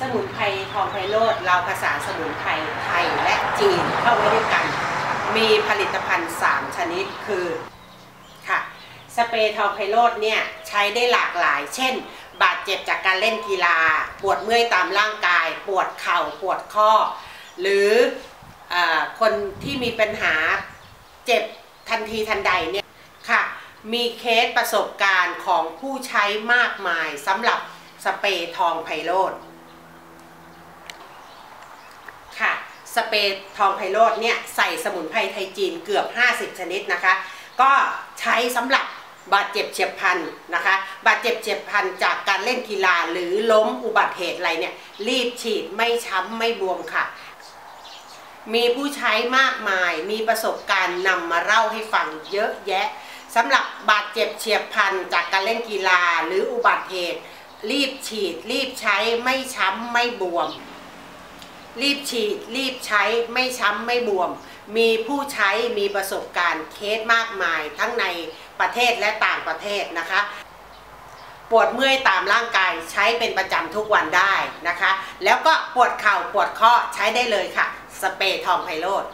สมุนไพรทองไพโรดเราภาษานสมุนไพรไทยและจีนเข้าไว้ด้วยกัน มีผลิตภัณฑ์ 3 ชนิดคือค่ะสเปรย์ทองไพโรดเนี่ยใช้ได้หลากหลาย เช่น บาดเจ็บจากการเล่นกีฬา ปวดเมื่อยตามร่างกาย ปวดเข่าปวดข้อ หรืออคนที่มีปัญหาเจ็บทันทีทันใดเนี่ยค่ะมีเคสประสบการณ์ของผู้ใช้มากมายสำหรับสเปรย์ทองไพโรดค่ะ สเปรย์ทองไพโรดเนี่ยใส่สมุนไพรไทยจีนเกือบ 50 ชนิดนะคะ ก็ใช้สำหรับบาดเจ็บเฉียบพลันนะคะ บาดเจ็บเฉียบพลันจากการเล่นกีฬาหรือล้มอุบัติเหตุอะไรเนี่ยรีบฉีดไม่ช้ำไม่บวมค่ะ มีผู้ใช้มากมาย มีประสบการณ์นำมาเล่าให้ฟังเยอะแยะสำหรับบาดเจ็บเฉียบพลันจากการเล่นกีฬาหรืออุบัติเหตุ รีบฉีด รีบใช้ไม่ช้ำไม่บวม รีบฉีด รีบใช้ไม่ช้ำไม่บวม มีผู้ใช้มีประสบการณ์เคสมากมาย ทั้งในประเทศและต่างประเทศนะคะ ปวดเมื่อยตามร่างกายใช้เป็นประจำทุกวันได้นะคะ แล้วก็ปวดเข่าปวดข้อใช้ได้เลยค่ะ สเปรย์ทองไพโรด